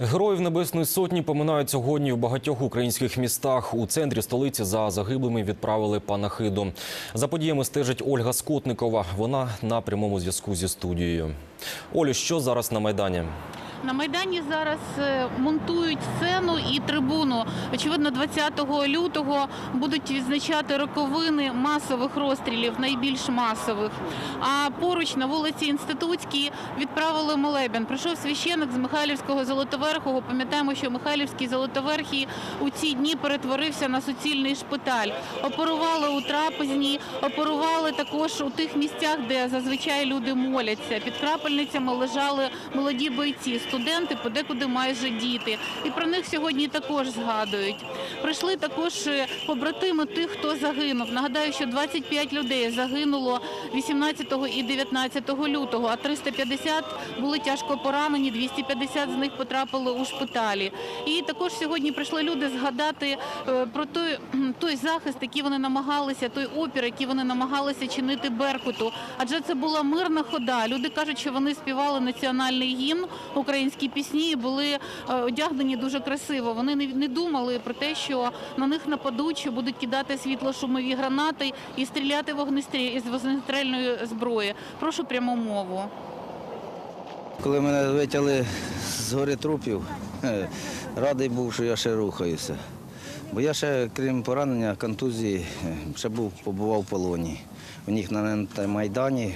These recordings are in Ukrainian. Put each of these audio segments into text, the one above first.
Героїв Небесної Сотні поминають сьогодні в багатьох українських містах. У центрі столиці за загиблими відправили панахиду. За подіями стежить Ольга Скотникова. Вона на прямому зв'язку зі студією. Олю, що зараз на майдані? На майдані зараз е, монтують сцену і трибуну. Очевидно, 20 лютого будуть відзначати роковини масових розстрілів, найбільш масових. А поруч на вулиці Інститутській відправили молебен. Прийшов священик з Михайлівського Золотоверхого. Пам'ятаємо, що Михайлівський Золотоверхий у ці дні перетворився на суцільний шпиталь. Оперували у трапезній, оперували також у тих місцях, де зазвичай люди моляться. Під крапельницями лежали молоді бойці, студенти, подекуди майже діти. І про них сьогодні також згадують. Прийшли також е, побратими тих, хто загинув. Нагадаю, що 25 людей загинуло 18 і 19 лютого, а 350 були тяжко поранені, 250 з них потрапили у шпиталі. І також сьогодні прийшли люди згадати е, про той, той захист, який вони намагалися, той опір, який вони намагалися чинити Беркуту. Адже це була мирна хода. Люди кажуть, що вони співали національний гімн, українські пісні були е, одягнені дуже красиво. Вони не, думали про те, що на них нападуть, що будуть кидати світло-шумові гранати і стріляти вогнестрі із вогнестрельної зброї. Прошу пряму мову. Коли мене витягли з гори трупів, е, радий був, що я ще рухаюся. Бо я ще, крім поранення, контузії, е, ще був, побував в полоні. У них на Майдані,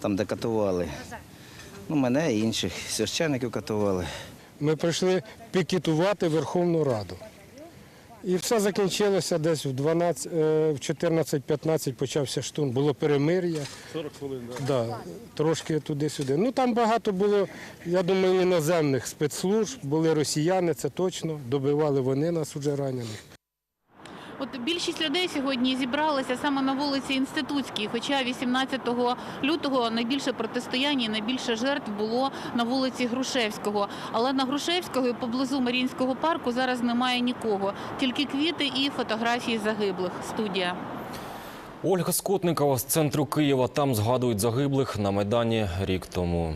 там, де катували. Ну, мене і інших священиків катували. Ми прийшли пікетувати Верховну Раду. І все закінчилося десь в 12, е, в 14-15 почався штурм. Було перемир'я. 40 хвилин, так. Да, трошки туди-сюди. Ну там багато було, я думаю, іноземних спецслужб, були росіяни, це точно. Добивали вони нас уже ранених. От більшість людей сьогодні зібралися саме на вулиці Інститутській, хоча 18 лютого найбільше протистояння, і найбільше жертв було на вулиці Грушевського. Але на Грушевського і поблизу Маріїнського парку зараз немає нікого, тільки квіти і фотографії загиблих. Студія. Ольга Скотникова з центру Києва. Там згадують загиблих на майдані рік тому.